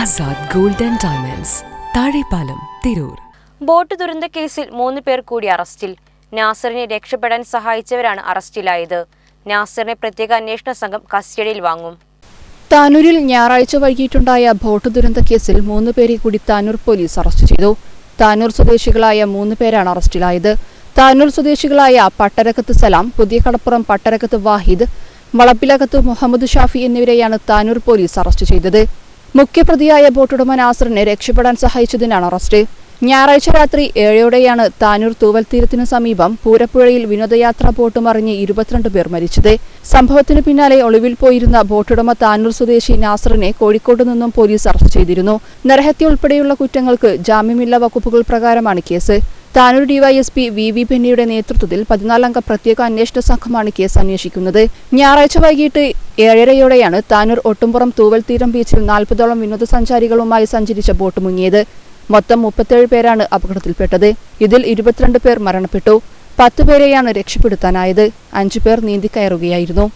Azad gold and diamonds. Thazhepalam Tirur. Boat ദുരന്ത കേസിൽ മൂന്ന് പേർ കൂടി അറസ്റ്റിൽ. നാസറിനെ രക്ഷപ്പെടാൻ സഹായിച്ചവരാണ് അറസ്റ്റിലായത്. നാസറിനെ പ്രത്യേക അന്വേഷണ സംഘം കസ്റ്റഡിയിൽ വാങ്ങും. താനൂരിൽ ഞായറാഴ്ച വൈകിട്ടുണ്ടായ ബോട്ട് ദുരന്ത കേസിൽ മൂന്ന് പേരെ കൂടി താനൂർ പോലീസ് അറസ്റ്റ് ചെയ്തു. താനൂർ സ്വദേശികളായ മൂന്ന് പേരാണ് അറസ്റ്റിലായത്. താനൂർ സ്വദേശികളായ പട്ടരക്കത്ത് സലാം പുതിയ കടപ്പുറം പട്ടരക്കത്ത് വാഹിദ് വളപ്പിലകത്ത് മുഹമ്മദ് ഷാഫി എന്നിവരെയാണ് താനൂർ പോലീസ് അറസ്റ്റ് ചെയ്തത്. മുഖ്യപ്രതിയായ ബോട്ടുടമ നാസറിനെ രക്ഷപ്പെടാൻ സഹായിച്ചതിനാണ് അറസ്റ്റ്. ഞായറാഴ്ച രാത്രി ഏഴോടെയാണ് താനൂർ തൂവൽ തീരത്തിനു സമീപം പൂരപ്പുഴയിൽ വിനോദയാത്രാ ബോട്ട് മറിഞ്ഞ് ഇരുപത്തിരണ്ട് പേർ മരിച്ചത്. സംഭവത്തിന് പിന്നാലെ ഒളിവിൽ പോയിരുന്ന ബോട്ടുടമ താനൂർ സ്വദേശി നാസറിനെ കോഴിക്കോട് നിന്നും പോലീസ് അറസ്റ്റ് ചെയ്തിരുന്നു. നരഹത്യ ഉൾപ്പെടെയുള്ള കുറ്റങ്ങൾക്ക് ജാമ്യമില്ലാ വകുപ്പുകൾ പ്രകാരമാണ് case. Tanur DYSP V V പെന്നിയുടെ നേതൃത്വത്തിൽ പതിനാലംഗ പ്രത്യേക അന്വേഷണ സംഘമാണ് കേസ് അന്വേഷിക്കുന്നത്. ഞായറാഴ്ച വൈകിട്ട് ഏഴരയോടെയാണ് താനൂർ ഒട്ടുംപുറം തൂവൽ തീരം ബീച്ചിൽ നാൽപ്പതോളം വിനോദസഞ്ചാരികളുമായി സഞ്ചരിച്ച ബോട്ട് മുങ്ങിയത്. മൊത്തം മുപ്പത്തേഴ് പേരാണ് അപകടത്തിൽപ്പെട്ടത്. ഇതിൽ ഇരുപത്തിരണ്ട് പേർ മരണപ്പെട്ടു. പത്ത് പേരെയാണ് രക്ഷപ്പെടുത്താനായത്. അഞ്ചു പേർ നീന്തിക്കയറുകയായിരുന്നു